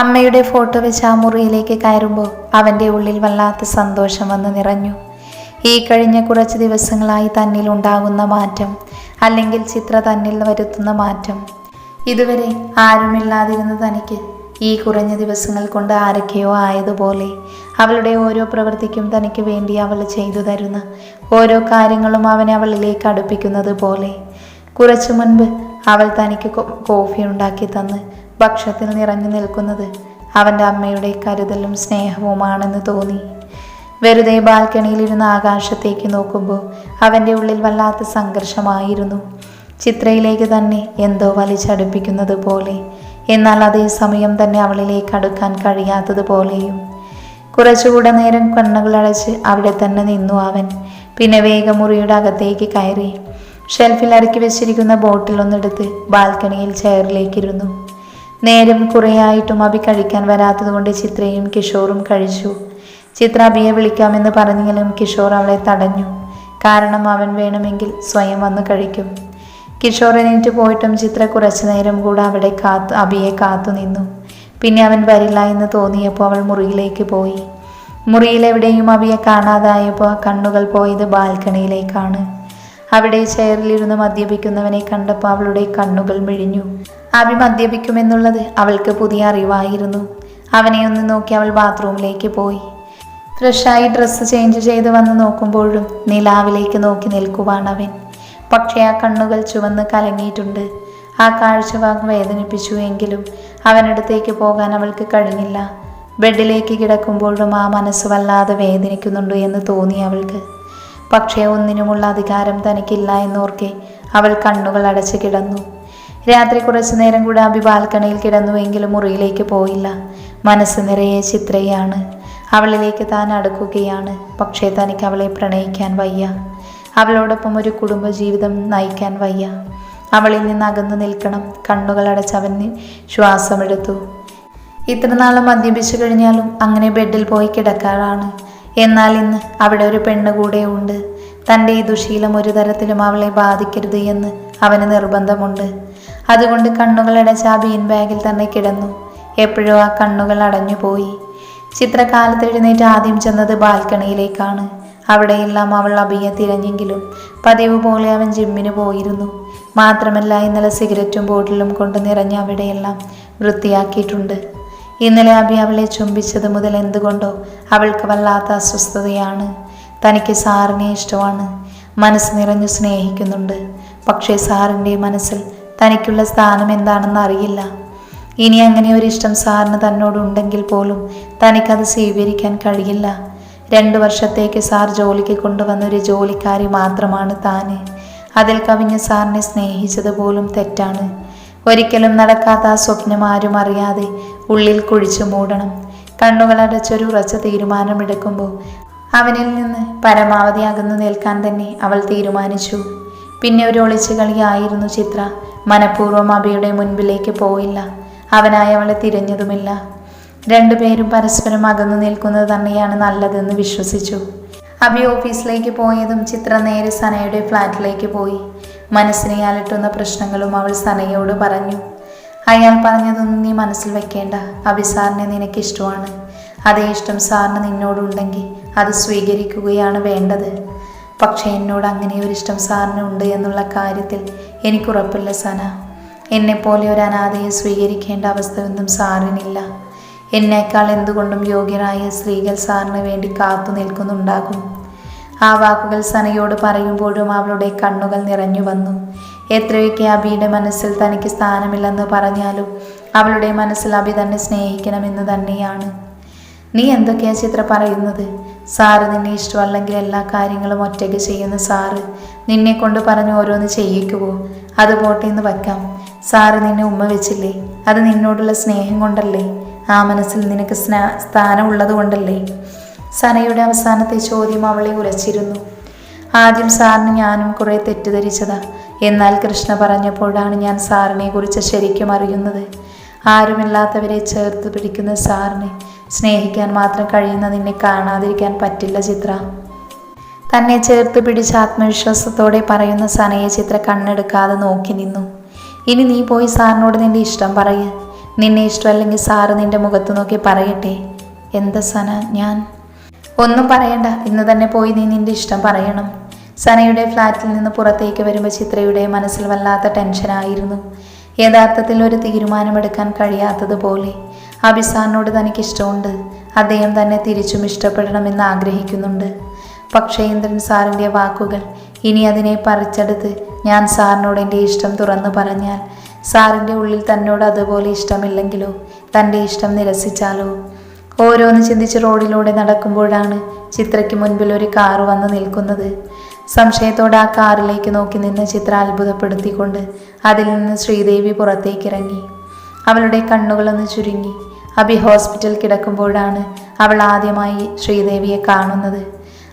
അമ്മയുടെ ഫോട്ടോ വെച്ച് ആ മുറിയിലേക്ക് കയറുമ്പോൾ അവന്റെ ഉള്ളിൽ വല്ലാത്ത സന്തോഷം വന്ന് നിറഞ്ഞു. ഈ കഴിഞ്ഞ കുറച്ച് ദിവസങ്ങളായി തന്നിൽ ഉണ്ടാകുന്ന മാറ്റം അല്ലെങ്കിൽ ചിത്ര തന്നിൽ വരുത്തുന്ന മാറ്റം. ഇതുവരെ ആരുമില്ലാതിരുന്ന തനിക്ക് ഈ കുറഞ്ഞ ദിവസങ്ങൾ കൊണ്ട് ആരൊക്കെയോ ആയതുപോലെ അവളുടെ ഓരോ പ്രവൃത്തിക്കും തനിക്ക് വേണ്ടി അവൾ ചെയ്തു തരുന്ന ഓരോ കാര്യങ്ങളും അവനെ അവളിലേക്ക് അടുപ്പിക്കുന്നത് പോലെ. കുറച്ചു മുൻപ് അവൾ തനിക്ക് കോഫി ഉണ്ടാക്കി തന്ന് ഭക്ഷണത്തിൽ നിറഞ്ഞു നിൽക്കുന്നത് അവന്റെ അമ്മയുടെ കരുതലും സ്നേഹവുമാണെന്ന് തോന്നി. വെറുതെ ബാൽക്കണിയിലിരുന്ന് ആകാശത്തേക്ക് നോക്കുമ്പോൾ അവന്റെ ഉള്ളിൽ വല്ലാത്ത സംഘർഷമായിരുന്നു. ചിത്രയിലേക്ക് തന്നെ എന്തോ വലിച്ചടുപ്പിക്കുന്നത് പോലെ എന്നാൽ അതേ സമയം തന്നെ അവളിലേക്ക് അടുക്കാൻ കഴിയാത്തതുപോലെയും കുറച്ചുകൂടെ നേരം കണ്ണുകളടച്ച് അവിടെ തന്നെ നിന്നു അവൻ. പിന്നെ വേഗം മുറിയുടെ അകത്തേക്ക് കയറി. ഷെൽഫിൽ അടുക്കി വെച്ചിരിക്കുന്ന ബോട്ടിൽ ഒന്നെടുത്ത് ബാൽക്കണിയിൽ ചെയറിലേക്കിരുന്നു. നേരം കുറേയായിട്ടും അഭി കഴിക്കാൻ വരാത്തതുകൊണ്ട് ചിത്രയും കിഷോറും കഴിച്ചു. ചിത്ര അഭിയെ വിളിക്കാമെന്ന് പറഞ്ഞെങ്കിലും കിഷോർ അവളെ തടഞ്ഞു. കാരണം അവൻ വേണമെങ്കിൽ സ്വയം വന്ന് കഴിക്കും. കിഷോർ എണീറ്റ് പോയിട്ടും ചിത്ര കുറച്ചു നേരം കൂടെ അവിടെ കാത്തു അഭിയെ കാത്തു നിന്നു. പിന്നെ അവൻ വരില്ല എന്ന് തോന്നിയപ്പോൾ അവൾ മുറിയിലേക്ക് പോയി. മുറിയിലെവിടെയും അഭിയെ കാണാതായപ്പോൾ കണ്ണുകൾ പോയത് ബാൽക്കണിയിലേക്കാണ്. അവിടെ ചെയറിലിരുന്ന് മദ്യപിക്കുന്നവനെ കണ്ടപ്പോൾ അവളുടെ കണ്ണുകൾ മിഴിഞ്ഞു. അഭി മദ്യപിക്കുമെന്നുള്ളത് അവൾക്ക് പുതിയ അറിവായിരുന്നു. അവനെ ഒന്ന് നോക്കി അവൾ ബാത്റൂമിലേക്ക് പോയി. ഫ്രഷായി ഡ്രസ്സ് ചേഞ്ച് ചെയ്ത് വന്ന് നോക്കുമ്പോഴും നിലാവിലേക്ക് നോക്കി നിൽക്കുവാണ് അവൻ. പക്ഷേ ആ കണ്ണുകൾ ചുവന്ന് കലങ്ങിയിട്ടുണ്ട്. ആ കാഴ്ചവാക്ക് വേദനിപ്പിച്ചു എങ്കിലും അവനടുത്തേക്ക് പോകാൻ അവൾക്ക് കഴിഞ്ഞില്ല. ബെഡിലേക്ക് കിടക്കുമ്പോഴും ആ മനസ്സ് വല്ലാതെ വേദനിക്കുന്നുണ്ട് എന്ന് തോന്നി അവൾക്ക്. പക്ഷേ ഒന്നിനുമുള്ള അധികാരം തനിക്കില്ല എന്നോർക്കെ അവൾ കണ്ണുകൾ അടച്ചു കിടന്നു. രാത്രി കുറച്ചു നേരം കൂടെ അഭി ബാൽക്കണിയിൽ കിടന്നുവെങ്കിലും മുറിയിലേക്ക് പോയില്ല. മനസ്സ് നിറയെ ചിത്രയാണ്. അവളിലേക്ക് താൻ അടുക്കുകയാണ്. പക്ഷേ തനിക്ക് അവളെ പ്രണയിക്കാൻ വയ്യ. അവളോടൊപ്പം ഒരു കുടുംബജീവിതം നയിക്കാൻ വയ്യ. അവളിൽ നിന്ന് അകന്നു നിൽക്കണം. കണ്ണുകൾ അടച്ച് അവൻ നി- ശ്വാസമെടുത്തു. ഇത്ര നാളും മദ്യപിച്ചു കഴിഞ്ഞാലും അങ്ങനെ ബെഡിൽ പോയി കിടക്കാറാണ്. എന്നാൽ ഇന്ന് അവിടെ ഒരു പെണ്ണ് കൂടെ ഉണ്ട്. തന്റെ ഈ ദുശീലം ഒരു തരത്തിലും അവളെ ബാധിക്കരുത് എന്ന് അവന് നിർബന്ധമുണ്ട്. അതുകൊണ്ട് കണ്ണുകളുടെ ആ ബീൻ ബാഗിൽ തന്നെ കിടന്നു. എപ്പോഴും ആ കണ്ണുകൾ അടഞ്ഞുപോയി. ചിത്രകാലത്ത് എഴുന്നേറ്റ് ആദ്യം ചെന്നത് ബാൽക്കണിയിലേക്കാണ്. അവിടെയെല്ലാം അവൾ അഭിയെ തിരഞ്ഞെങ്കിലും പതിവ് പോലെ അവൻ ജിമ്മിന് പോയിരുന്നു. മാത്രമല്ല ഇന്നലെ സിഗരറ്റും ബോട്ടിലും കൊണ്ട് നിറഞ്ഞ അവിടെയെല്ലാം വൃത്തിയാക്കിയിട്ടുണ്ട്. ഇന്നലെ അഭി അവളെ ചുംബിച്ചത് മുതൽ എന്തുകൊണ്ടോ അവൾക്ക് വല്ലാത്ത അസ്വസ്ഥതയാണ്. തനിക്ക് സാറിനെ ഇഷ്ടമാണ്. മനസ്സ് നിറഞ്ഞു സ്നേഹിക്കുന്നുണ്ട്. പക്ഷേ സാറിന്റെ മനസ്സിൽ തനിക്കുള്ള സ്ഥാനം എന്താണെന്ന് അറിയില്ല. ഇനി അങ്ങനെ ഒരു ഇഷ്ടം സാറിന് തന്നോടുണ്ടെങ്കിൽ പോലും തനിക്കത് സ്വീകരിക്കാൻ കഴിയില്ല. രണ്ടു വർഷത്തേക്ക് സാർ ജോലിക്ക് കൊണ്ടുവന്ന ഒരു ജോലിക്കാരി മാത്രമാണ് താന്. അതിൽ കവിഞ്ഞ് സാറിനെ സ്നേഹിച്ചത് പോലും തെറ്റാണ്. ഒരിക്കലും നടക്കാത്ത ആ സ്വപ്നം ആരും അറിയാതെ ഉള്ളിൽ കുഴിച്ചു മൂടണം. കണ്ണുകൾ അടച്ചൊരു ഉറച്ച തീരുമാനമെടുക്കുമ്പോൾ അവനിൽ നിന്ന് പരമാവധി അകന്നു നിൽക്കാൻ തന്നെ അവൾ തീരുമാനിച്ചു. പിന്നെ ഒരു ഒളിച്ചു കളിയായിരുന്നു ചിത്ര. മനഃപൂർവം അബിയുടെ മുൻപിലേക്ക് പോയില്ല. അവനായി അവളെ തിരഞ്ഞതുമില്ല. രണ്ടുപേരും പരസ്പരം അകന്നു നിൽക്കുന്നത് തന്നെയാണ് നല്ലതെന്ന് വിശ്വസിച്ചു. അബി ഓഫീസിലേക്ക് പോയതും ചിത്ര നേരെ സനയുടെ ഫ്ലാറ്റിലേക്ക് പോയി. മനസ്സിനെ അലട്ടുന്ന പ്രശ്നങ്ങളും അവൾ സനയോട് പറഞ്ഞു. അയാൾ പറഞ്ഞതൊന്നും നീ മനസ്സിൽ വെക്കേണ്ട. അബി സാറിനെ നിനക്കിഷ്ടമാണ്. അതേ ഇഷ്ടം സാറിന് നിന്നോടുണ്ടെങ്കിൽ അത് സ്വീകരിക്കുകയാണ് വേണ്ടത്. പക്ഷേ എന്നോട് അങ്ങനെ ഒരു ഇഷ്ടം സാറിന് ഉണ്ട് എന്നുള്ള കാര്യത്തിൽ എനിക്കുറപ്പില്ല സന. എന്നെപ്പോലെ ഒരു അനാഥയെ സ്വീകരിക്കേണ്ട അവസ്ഥയൊന്നും സാറിനില്ല. എന്നേക്കാൾ എന്തുകൊണ്ടും യോഗ്യരായ സ്ത്രീകൾ സാറിന് വേണ്ടി കാത്തു നിൽക്കുന്നുണ്ടാകും. ആ വാക്കുകൾ സനയോട് പറയുമ്പോഴും അവളുടെ കണ്ണുകൾ നിറഞ്ഞു വന്നു. എത്രയൊക്കെ അബിയുടെ മനസ്സിൽ തനിക്ക് സ്ഥാനമില്ലെന്ന് പറഞ്ഞാലും അവളുടെ മനസ്സിൽ അബി തന്നെ സ്നേഹിക്കണമെന്ന് തന്നെയാണ്. നീ എന്തൊക്കെയാ ചിത്ര പറയുന്നത്? സാറ് നിന്നെ ഇഷ്ടമല്ലെങ്കിൽ എല്ലാ കാര്യങ്ങളും ഒറ്റയ്ക്ക് ചെയ്യുന്ന സാറ് നിന്നെ കൊണ്ട് പറഞ്ഞ് ഓരോന്ന് ചെയ്യിക്കുവോ അത് പോട്ടെ എന്ന് വയ്ക്കാം. സാറ് നിന്നെ ഉമ്മ വെച്ചില്ലേ? അത് നിന്നോടുള്ള സ്നേഹം കൊണ്ടല്ലേ? ആ മനസ്സിൽ നിനക്ക് സ്നാ സ്ഥാനമുള്ളത് കൊണ്ടല്ലേ? സനയുടെ അവസാനത്തെ ചോദ്യം അവളെ ഉരച്ചിരുന്നു. ആദ്യം സാറിന് ഞാനും കുറേ തെറ്റിദ്ധരിച്ചതാ. എന്നാൽ കൃഷ്ണ പറഞ്ഞപ്പോഴാണ് ഞാൻ സാറിനെ കുറിച്ച് ശരിക്കും അറിയുന്നത്. ആരുമില്ലാത്തവരെ ചേർത്ത് പിടിക്കുന്ന സാറിനെ സ്നേഹിക്കാൻ മാത്രം കഴിയുന്ന നിന്നെ കാണാതിരിക്കാൻ പറ്റില്ല ചിത്ര. തന്നെ ചേർത്ത് പിടിച്ച് ആത്മവിശ്വാസത്തോടെ പറയുന്ന സനയെ ചിത്ര കണ്ണെടുക്കാതെ നോക്കി നിന്നു. ഇനി നീ പോയി സാറിനോട് നിന്റെ ഇഷ്ടം പറയ. നിന്നെ ഇഷ്ടമല്ലെങ്കിൽ സാറ് നിന്റെ മുഖത്ത് നോക്കി പറയട്ടെ. എന്താ സന ഞാൻ? ഒന്നും പറയണ്ട. ഇന്ന് തന്നെ പോയി നീ നിന്റെ ഇഷ്ടം പറയണം. സനയുടെ ഫ്ലാറ്റിൽ നിന്ന് പുറത്തേക്ക് വരുമ്പോൾ ചിത്രയുടെ മനസ്സിൽ വല്ലാത്ത ടെൻഷനായിരുന്നു. യഥാർത്ഥത്തിൽ ഒരു തീരുമാനമെടുക്കാൻ കഴിയാത്തതുപോലെ. അഭിസാറിനോട് തനിക്ക് ഇഷ്ടമുണ്ട് അദ്ദേഹം തന്നെ തിരിച്ചും ഇഷ്ടപ്പെടണമെന്ന് ആഗ്രഹിക്കുന്നുണ്ട്. പക്ഷേ ഇന്ദ്രൻ സാറിന്റെ വാക്കുകൾ ഇനി അതിനെ പറിച്ചെടുത്ത് ഞാൻ സാറിനോട് എന്റെ ഇഷ്ടം തുറന്നു പറഞ്ഞാൽ സാറിന്റെ ഉള്ളിൽ തന്നോട് അതുപോലെ ഇഷ്ടമില്ലെങ്കിലോ? തന്റെ ഇഷ്ടം നിരസിച്ചാലോ? ഓരോന്ന് ചിന്തിച്ച് റോഡിലൂടെ നടക്കുമ്പോഴാണ് ചിത്രയ്ക്ക് മുൻപിൽ ഒരു കാറ് വന്ന് നിൽക്കുന്നത്. സംശയത്തോടെ ആ കാറിലേക്ക് നോക്കി നിന്ന് ചിത്ര അത്ഭുതപ്പെടുത്തിക്കൊണ്ട് അതിൽ നിന്ന് ശ്രീദേവി പുറത്തേക്ക് ഇറങ്ങി അവളുടെ കണ്ണുകളൊന്ന് ചുരുങ്ങി. അഭി ഹോസ്പിറ്റൽ കിടക്കുമ്പോഴാണ് അവൾ ആദ്യമായി ശ്രീദേവിയെ കാണുന്നത്.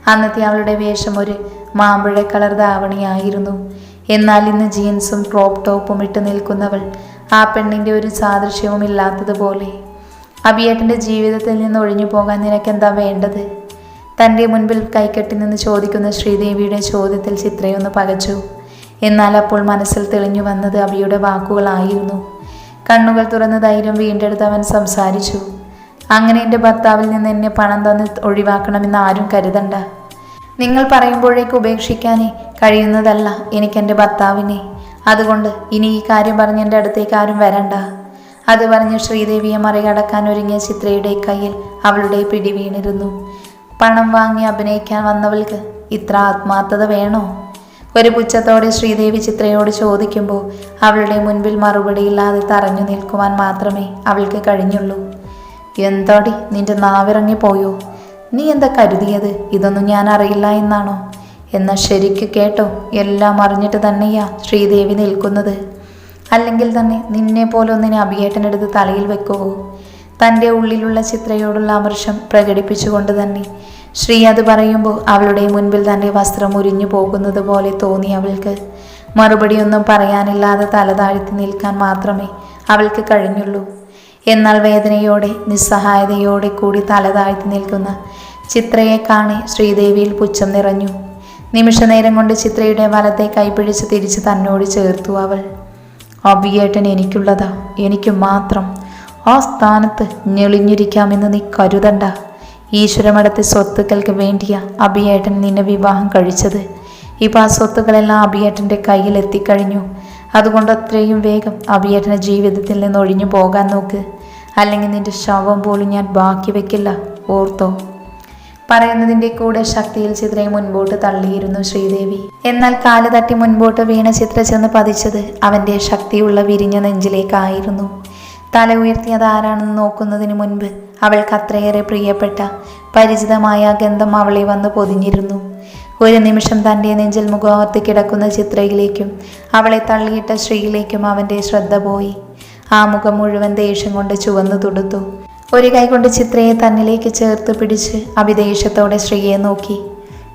അന്നത്തെ അവളുടെ വേഷം ഒരു മാമ്പഴ കളർ ധാവണിയായിരുന്നു. എന്നാൽ ഇന്ന് ജീൻസും ക്രോപ്പ് ടോപ്പും ഇട്ട് നിൽക്കുന്നവൾ ആ പെണ്ണിന്റെ ഒരു സാദൃശ്യവും ഇല്ലാത്തതുപോലെ അഭിയേട്ടന്റെ ജീവിതത്തിൽ നിന്ന് ഒഴിഞ്ഞു പോകാൻ നിനക്കെന്താ വേണ്ടത്? തന്റെ മുൻപിൽ കൈകെട്ടി നിന്ന് ചോദിക്കുന്ന ശ്രീദേവിയുടെ ചോദ്യത്തിൽ ചിത്രയൊന്ന് പകച്ചു. എന്നാൽ അപ്പോൾ മനസ്സിൽ തെളിഞ്ഞു വന്നത് അവിയുടെ വാക്കുകളായിരുന്നു കണ്ണുകൾ തുറന്ന് ധൈര്യം വീണ്ടെടുത്ത് അവൻ സംസാരിച്ചു. അങ്ങനെ എന്റെ ഭർത്താവിൽ നിന്ന് എന്നെ പണം തന്ന് ഒഴിവാക്കണമെന്ന് ആരും കരുതണ്ട. നിങ്ങൾ പറയുമ്പോഴേക്ക് ഉപേക്ഷിക്കാനേ കഴിയുന്നതല്ല എനിക്ക് എന്റെ ഭർത്താവിനെ. അതുകൊണ്ട് ഇനി ഈ കാര്യം പറഞ്ഞ് എന്റെ അടുത്തേക്ക് ആരും വരണ്ട അത് പറഞ്ഞ് ശ്രീദേവിയെ മറികടക്കാൻ ഒരുങ്ങിയ ചിത്രയുടെ കയ്യിൽ അവളുടെ പിടി വീണിരുന്നു. പണം വാങ്ങി അഭിനയിക്കാൻ വന്നവൾക്ക് ഇത്ര ആത്മാർത്ഥത വേണോ? ഒരു പുച്ഛത്തോടെ ശ്രീദേവി ചിത്രയോട് ചോദിക്കുമ്പോൾ അവളുടെ മുൻപിൽ മറുപടിയില്ലാതെ തറഞ്ഞു നിൽക്കുവാൻ മാത്രമേ അവൾക്ക് കഴിഞ്ഞുള്ളൂ. എന്തോടി നിന്റെ നാവിറങ്ങി പോയോ? നീ എന്താ കരുതിയത്? ഇതൊന്നും ഞാൻ അറിയില്ല എന്നാണോ? എന്നാൽ ശരിക്ക് കേട്ടോ എല്ലാം അറിഞ്ഞിട്ട് തന്നെയാ ശ്രീദേവി നിൽക്കുന്നത്. അല്ലെങ്കിൽ തന്നെ നിന്നെ പോലെ ഒന്നിനെ അഭിയേട്ടനെടുത്ത് തലയിൽ വെക്കുവോ? തന്റെ ഉള്ളിലുള്ള ചിത്രയോടുള്ള അമർഷം പ്രകടിപ്പിച്ചുകൊണ്ട് തന്നെ ശ്രീ അത് പറയുമ്പോൾ അവളുടെ മുൻപിൽ തന്റെ വസ്ത്രം ഉരിഞ്ഞു പോകുന്നത് പോലെ തോന്നി അവൾക്ക്. മറുപടിയൊന്നും പറയാനില്ലാതെ തലതാഴ്ത്തി നിൽക്കാൻ മാത്രമേ അവൾക്ക് കഴിഞ്ഞുള്ളൂ. എന്നാൽ വേദനയോടെ നിസ്സഹായതയോടെ കൂടി തലതാഴ്ത്തി നിൽക്കുന്ന ചിത്രയെ കാണി ശ്രീദേവിയിൽ പുച്ഛം നിറഞ്ഞു. നിമിഷനേരം കൊണ്ട് ചിത്രയുടെ വലത്തെ കൈപിടിച്ച് തിരിച്ച് തന്നോട് ചേർത്തു അവൾ. അഭിയേട്ടൻ എനിക്കുള്ളതാ. എനിക്ക് മാത്രം ആ സ്ഥാനത്ത് ഞെളിഞ്ഞിരിക്കാമെന്ന് നീ കരുതണ്ട. ഈശ്വരമടത്തെ സ്വത്തുക്കൾക്ക് വേണ്ടിയാ അഭിയേട്ടൻ നിന്നെ വിവാഹം കഴിച്ചത്. ഇപ്പം ആ സ്വത്തുക്കളെല്ലാം അഭിയേട്ടന്റെ കയ്യിൽ എത്തിക്കഴിഞ്ഞു. അതുകൊണ്ട് അത്രയും വേഗം അഭിയേട്ടന്റെ ജീവിതത്തിൽ നിന്ന് ഒഴിഞ്ഞു പോകാൻ നോക്ക്. അല്ലെങ്കിൽ നിന്റെ ശവം പോലും ഞാൻ ബാക്കി വെക്കില്ല ഓർത്തോ? പറയുന്നതിന്റെ കൂടെ ശക്തിയിൽ ചിത്രയെ മുൻപോട്ട് തള്ളിയിരുന്നു ശ്രീദേവി. എന്നാൽ കാൽ തട്ടി മുൻപോട്ട് വീണ ചിത്ര ചെന്ന് പതിച്ചത് അവന്റെ ശക്തിയുള്ള വിരിഞ്ഞ നെഞ്ചിലേക്കായിരുന്നു. തല ഉയർത്തിയത് ആരാണെന്ന് നോക്കുന്നതിന് മുൻപ് അവൾക്ക് അത്രയേറെ പ്രിയപ്പെട്ട പരിചിതമായ ഗന്ധം അവളെ വന്ന് പൊതിഞ്ഞിരുന്നു. ഒരു നിമിഷം തന്റെ നെഞ്ചിൽ മുഖാവർത്തി കിടക്കുന്ന ചിത്രയിലേക്കും അവളെ തള്ളിയിട്ട ശ്രീയിലേക്കും അവന്റെ ശ്രദ്ധ പോയി. ആ മുഖം മുഴുവൻ ദേഷ്യം കൊണ്ട് ചുവന്നു തുടുത്തു. ഒരു കൈ കൊണ്ട് ചിത്രയെ തന്നിലേക്ക് ചേർത്ത് പിടിച്ച് അഭിദേശത്തോടെ ശ്രീയെ നോക്കി.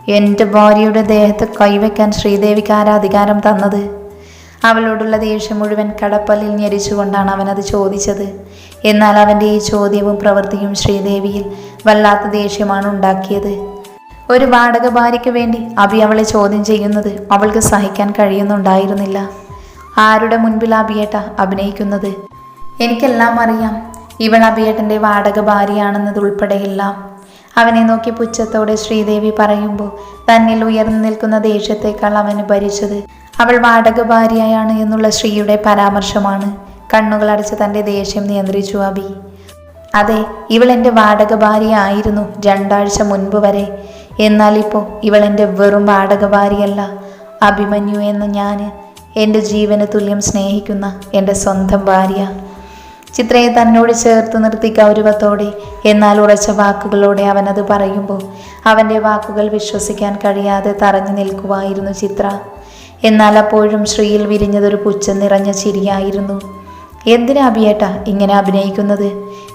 എന്റെ ഭാര്യയുടെ ദേഹത്ത് കൈവയ്ക്കാൻ ശ്രീദേവിക്ക് ആരാധികാരം തന്നത്? അവളോടുള്ള ദേഷ്യം മുഴുവൻ കടപ്പല്ലിൽ ഞെരിച്ചുകൊണ്ടാണ് അവനത് ചോദിച്ചത്. എന്നാൽ അവന്റെ ഈ ചോദ്യവും പ്രവൃത്തിയും ശ്രീദേവിയിൽ വല്ലാത്ത ദേഷ്യമാണ് ഉണ്ടാക്കിയത്. ഒരു വാടക ഭാര്യയ്ക്ക് വേണ്ടി അഭി അവളെ ചോദ്യം ചെയ്യുന്നത് അവൾക്ക് സഹിക്കാൻ കഴിയുന്നുണ്ടായിരുന്നില്ല. ആരുടെ മുൻപിൽ അഭിയേട്ട അഭിനയിക്കുന്നത്? എനിക്കെല്ലാം അറിയാം. ഇവൾ അഭിയേട്ടന്റെ വാടക ഭാര്യയാണെന്നതുൾപ്പെടെയെല്ലാം. അവനെ നോക്കി പുച്ഛത്തോടെ ശ്രീദേവി പറയുമ്പോൾ തന്നിൽ ഉയർന്നു നിൽക്കുന്ന ദേഷ്യത്തേക്കാൾ അവന് ഭരിച്ചത് അവൾ വാടക ഭാര്യയാണ് എന്നുള്ള ശ്രീയുടെ പരാമർശമാണ്. കണ്ണുകളടച്ച് തന്റെ ദേഷ്യം നിയന്ത്രിച്ചു അബി. അതെ ഇവൾ എന്റെ വാടക ഭാര്യ ആയിരുന്നു രണ്ടാഴ്ച മുൻപ് വരെ. എന്നാൽ ഇപ്പോൾ ഇവൾ എന്റെ വെറും വാടക ഭാര്യയല്ല അഭിമന്യു എന്ന ഞാൻ എന്റെ ജീവന് തുല്യം സ്നേഹിക്കുന്ന എന്റെ സ്വന്തം ഭാര്യ. ചിത്രയെ തന്നോട് ചേർത്ത് നിർത്തി ഗൗരവത്തോടെ എന്നാൽ ഉറച്ച വാക്കുകളോടെ അവനത് പറയുമ്പോൾ അവന്റെ വാക്കുകൾ വിശ്വസിക്കാൻ കഴിയാതെ തറഞ്ഞു നിൽക്കുമായിരുന്നു ചിത്ര. എന്നാൽ അപ്പോഴും ശ്രീയിൽ വിരിഞ്ഞതൊരു പുച്ഛം നിറഞ്ഞ ചിരിയായിരുന്നു. എന്തിനാ അഭിയേട്ട ഇങ്ങനെ അഭിനയിക്കുന്നത്?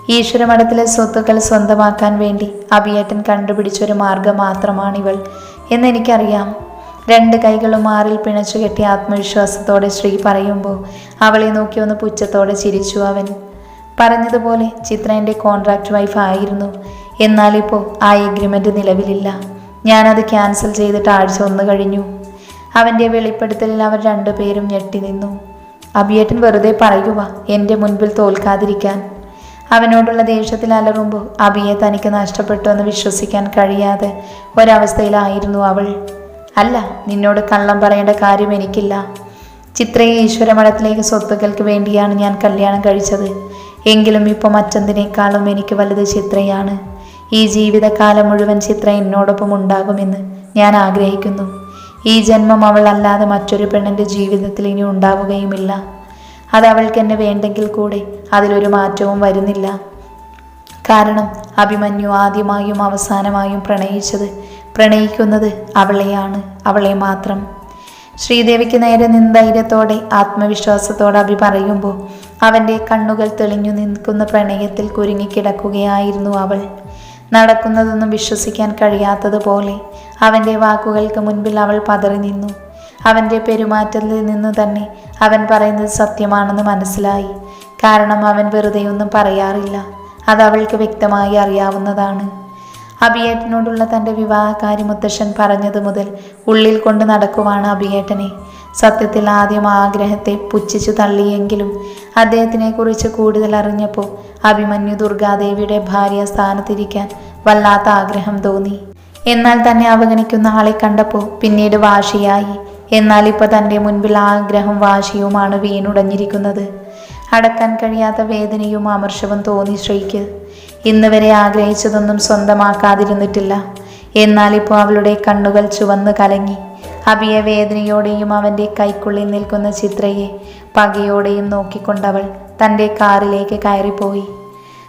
ഈശ്വരമഠത്തിലെ സ്വത്തുക്കൾ സ്വന്തമാക്കാൻ വേണ്ടി അഭിയേട്ടൻ കണ്ടുപിടിച്ചൊരു മാർഗം മാത്രമാണിവൾ എന്നെനിക്കറിയാം. രണ്ട് കൈകളും മാറിൽ പിണച്ചു കെട്ടിയ ആത്മവിശ്വാസത്തോടെ ശ്രീ പറയുമ്പോൾ അവളെ നോക്കി ഒന്ന് പുച്ഛത്തോടെ ചിരിച്ചു അവൻ. പറഞ്ഞതുപോലെ ചിത്ര എന്റെ കോൺട്രാക്ട് വൈഫ് ആയിരുന്നു. എന്നാലിപ്പോൾ ആ എഗ്രിമെന്റ് നിലവിലില്ല. ഞാനത് ക്യാൻസൽ ചെയ്തിട്ട് ആഴ്ച ഒന്ന് കഴിഞ്ഞു. അവന്റെ വെളിപ്പെടുത്തലിൽ അവർ രണ്ടുപേരും ഞെട്ടി നിന്നു. അബിയേട്ടൻ വെറുതെ പറയുക എന്റെ മുൻപിൽ തോൽക്കാതിരിക്കാൻ. അവനോടുള്ള ദേഷ്യത്തിൽ അലറുമ്പോൾ അബിയെ തനിക്ക് നഷ്ടപ്പെട്ടു എന്ന് വിശ്വസിക്കാൻ കഴിയാതെ ഒരവസ്ഥയിലായിരുന്നു അവൾ. അല്ല നിന്നോട് കള്ളം പറയേണ്ട കാര്യം എനിക്കില്ല. ചിത്രയെ ഈശ്വരമഠത്തിലേക്ക് സ്വത്തുക്കൾക്ക് വേണ്ടിയാണ് ഞാൻ കല്യാണം കഴിച്ചത്. എങ്കിലും ഇപ്പോൾ മറ്റെന്തിനേക്കാളും എനിക്ക് വലുത് ചിത്രയാണ്. ഈ ജീവിതകാലം മുഴുവൻ ചിത്ര എന്നോടൊപ്പം ഉണ്ടാകുമെന്ന് ഞാൻ ആഗ്രഹിക്കുന്നു. ഈ ജന്മം അവൾ അല്ലാതെ മറ്റൊരു പെണ്ണിന്റെ ജീവിതത്തിൽ ഇനി ഉണ്ടാവുകയുമില്ല. അത് അവൾക്ക് എന്നെ വേണ്ടെങ്കിൽ കൂടെ അതിലൊരു മാറ്റവും വരുന്നില്ല. കാരണം അഭിമന്യു ആദ്യമായും അവസാനമായും പ്രണയിച്ചത് പ്രണയിക്കുന്നത് അവളെയാണ് അവളെ മാത്രം. ശ്രീദേവിക്ക് നേരെ നിന്ദൈര്യത്തോടെ ആത്മവിശ്വാസത്തോടെ അഭി പറയുമ്പോൾ അവന്റെ കണ്ണുകൾ തെളിഞ്ഞു നിൽക്കുന്ന പ്രണയത്തിൽ കുരുങ്ങിക്കിടക്കുകയായിരുന്നു അവൾ. നടക്കുന്നതൊന്നും വിശ്വസിക്കാൻ കഴിയാത്തതുപോലെ അവന്റെ വാക്കുകൾക്ക് മുൻപിൽ അവൾ പതറി നിന്നു. അവന്റെ പെരുമാറ്റത്തിൽ നിന്ന് തന്നെ അവൻ പറയുന്നത് സത്യമാണെന്ന് മനസ്സിലായി. കാരണം അവൻ വെറുതെ ഒന്നും പറയാറില്ല. അത് അവൾക്ക് വ്യക്തമായി അറിയാവുന്നതാണ്. അഭിയേട്ടനോടുള്ള തന്റെ വിവാഹകാരി മുത്തശ്ശൻ പറഞ്ഞതു മുതൽ ഉള്ളിൽ കൊണ്ട് നടക്കുവാണ് അഭിയേട്ടനെ സത്യത്തിൽ ആദ്യം ആഗ്രഹത്തെ പുച്ഛിച്ചു തള്ളിയെങ്കിലും അദ്ദേഹത്തിനെ കുറിച്ച് കൂടുതൽ അറിഞ്ഞപ്പോൾ അഭിമന്യു ദുർഗാദേവിയുടെ ഭാര്യ സ്ഥാനത്തിരിക്കാൻ വല്ലാത്ത ആഗ്രഹം തോന്നി. എന്നാൽ തന്നെ അവഗണിക്കുന്ന ആളെ കണ്ടപ്പോൾ പിന്നീട് വാശിയായി. എന്നാൽ ഇപ്പോൾ തന്റെ മുൻപിൽ ആഗ്രഹം വാശിയുമാണ് വീണുടഞ്ഞിരിക്കുന്നത്. അടക്കാൻ കഴിയാത്ത വേദനയും അമർഷവും തോന്നി ശ്രീക്ക്. ഇന്ന് വരെ ആഗ്രഹിച്ചതൊന്നും സ്വന്തമാക്കാതിരുന്നിട്ടില്ല. എന്നാൽ ഇപ്പോൾ അവളുടെ കണ്ണുകൾ ചുവന്ന് കലങ്ങി. അഭിയ വേദനയോടെയും അവന്റെ കൈക്കുള്ളിൽ നിൽക്കുന്ന ചിത്രയെ പകയോടെയും നോക്കിക്കൊണ്ടവൾ തന്റെ കാറിലേക്ക് കയറിപ്പോയി.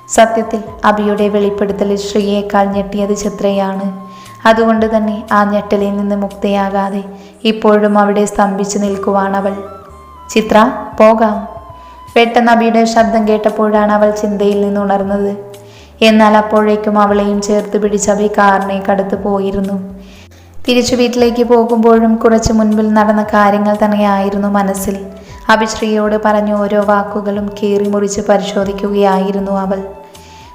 സത്യത്തിൽ അഭിയുടെ വെളിപ്പെടുത്തലിൽ ശ്രീയേക്കാൾ ഞെട്ടിയത് ചിത്രയാണ്. അതുകൊണ്ട് തന്നെ ആ ഞെട്ടലിൽ നിന്ന് മുക്തയാകാതെ ഇപ്പോഴും അവിടെ സ്തംഭിച്ചു നിൽക്കുവാണവൾ. ചിത്ര പോകാം. പെട്ടെന്ന് അബിയുടെ ശബ്ദം കേട്ടപ്പോഴാണ് അവൾ ചിന്തയിൽ നിന്നുണർന്നത് എന്നാൽ അപ്പോഴേക്കും അവളെയും ചേർത്ത് പിടിച്ച് അബി കാറിനെ കടന്നു പോയിരുന്നു. തിരിച്ചു വീട്ടിലേക്ക് പോകുമ്പോഴും കുറച്ച് മുൻപിൽ നടന്ന കാര്യങ്ങൾ തന്നെയായിരുന്നു മനസ്സിൽ. അഭിശ്രീയോട് പറഞ്ഞ ഓരോ വാക്കുകളും കീറി മുറിച്ച് പരിശോധിക്കുകയായിരുന്നു അവൾ.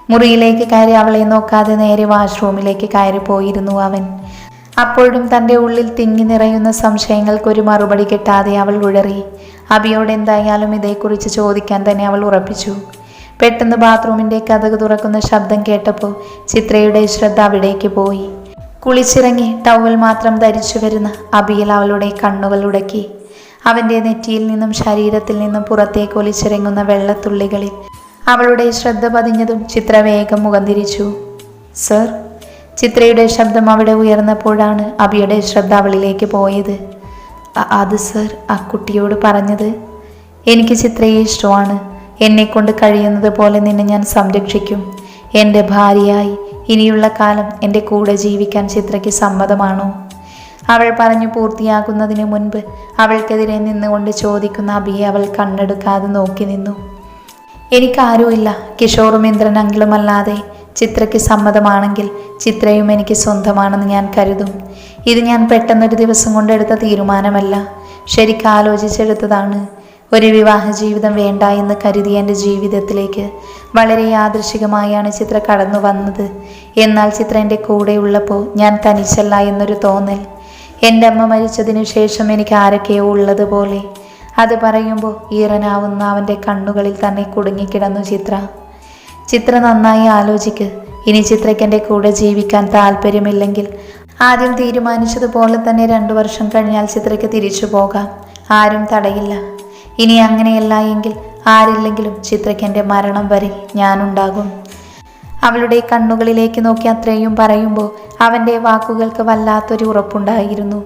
മുറിയിലേക്ക് കയറി അവളെ നോക്കാതെ നേരെ വാഷ്റൂമിലേക്ക് കയറി പോയിരുന്നു അവൻ. അപ്പോഴും തന്റെ ഉള്ളിൽ തിങ്ങി നിറയുന്ന സംശയങ്ങൾക്കൊരു മറുപടി കിട്ടാതെ അവൾ ഉഴറി. അബിയോട് എന്തായാലും ഇതേക്കുറിച്ച് ചോദിക്കാൻ തന്നെ അവൾ ഉറപ്പിച്ചു. പെട്ടെന്ന് ബാത്റൂമിന്റെ കഥക് തുറക്കുന്ന ശബ്ദം കേട്ടപ്പോൾ ചിത്രയുടെ ശ്രദ്ധ അവിടേക്ക് പോയി. കുളിച്ചിറങ്ങി ടവൽ മാത്രം ധരിച്ചു വരുന്ന അബിയിൽ അവളുടെ കണ്ണുകൾ ഉടക്കി. അവന്റെ നെറ്റിയിൽ നിന്നും ശരീരത്തിൽ നിന്നും പുറത്തേക്ക് ഒലിച്ചിറങ്ങുന്ന വെള്ളത്തുള്ളികളിൽ അവളുടെ ശ്രദ്ധ പതിഞ്ഞതും ചിത്ര വേഗം മുഖം തിരിച്ചു സർ ചിത്രയുടെ ശബ്ദം അവിടെ ഉയർന്നപ്പോഴാണ് അബിയുടെ ശ്രദ്ധ അവളിലേക്ക് പോയത്. "അ- അത് സർ ആ കുട്ടിയോട് പറഞ്ഞത്. എനിക്ക് ചിത്രയെ ഇഷ്ടമാണ്. എന്നെക്കൊണ്ട് കഴിയുന്നത് പോലെ നിന്നെ ഞാൻ സംരക്ഷിക്കും. എന്റെ ഭാര്യയായി ഇനിയുള്ള കാലം എന്റെ കൂടെ ജീവിക്കാൻ ചിത്രയ്ക്ക് സമ്മതമാണോ? അവൾ പറഞ്ഞു പൂർത്തിയാക്കുന്നതിന് മുൻപ് അവൾക്കെതിരെ നിന്നുകൊണ്ട് ചോദിക്കുന്ന അബിയെ അവൾ കണ്ണെടുക്കാതെ നോക്കി നിന്നു. എനിക്കാരുമില്ല. കിഷോറും ഇന്ദ്രൻ അങ്കിളും അല്ലാതെ ചിത്രയ്ക്ക് സമ്മതമാണെങ്കിൽ ചിത്രയും എനിക്ക് സ്വന്തമാണെന്ന് ഞാൻ കരുതും. ഇത് ഞാൻ പെട്ടെന്നൊരു ദിവസം കൊണ്ടെടുത്ത തീരുമാനമല്ല. ശരിക്കും ആലോചിച്ചെടുത്തതാണ്. ഒരു വിവാഹ ജീവിതം വേണ്ട എന്ന് കരുതിയ എന്റെ ജീവിതത്തിലേക്ക് വളരെ യാദൃശികമായാണ് ചിത്ര കടന്നു വന്നത്. എന്നാൽ ചിത്ര എന്റെ കൂടെ ഉള്ളപ്പോൾ ഞാൻ തനിച്ചല്ല എന്നൊരു തോന്നൽ. എന്റെ അമ്മ മരിച്ചതിനു ശേഷം എനിക്ക് ആരൊക്കെയോ ഉള്ളതുപോലെ അത് പറയുമ്പോൾ ഈറനാവുന്ന അവന്റെ കണ്ണുകളിൽ തന്നെ കുടുങ്ങിക്കിടന്നു ചിത്ര. ചിത്ര നന്നായി ആലോചിക്ക്. ഇനി ചിത്രയ്ക്ക് എന്റെ കൂടെ ജീവിക്കാൻ താല്പര്യമില്ലെങ്കിൽ ആദ്യം തീരുമാനിച്ചതുപോലെ തന്നെ രണ്ടു വർഷം കഴിഞ്ഞാൽ ചിത്രയ്ക്ക് തിരിച്ചു പോകാം. ആരും തടയില്ല. ഇനി അങ്ങനെയല്ല എങ്കിൽ ആരില്ലെങ്കിലും ചിത്രയ്ക്ക് എന്റെ മരണം വരെ ഞാനുണ്ടാകും. അവളുടെ കണ്ണുകളിലേക്ക് നോക്കി അത്രയും പറയുമ്പോൾ അവന്റെ വാക്കുകൾക്ക് വല്ലാത്തൊരു ഉറപ്പുണ്ടായിരുന്നു.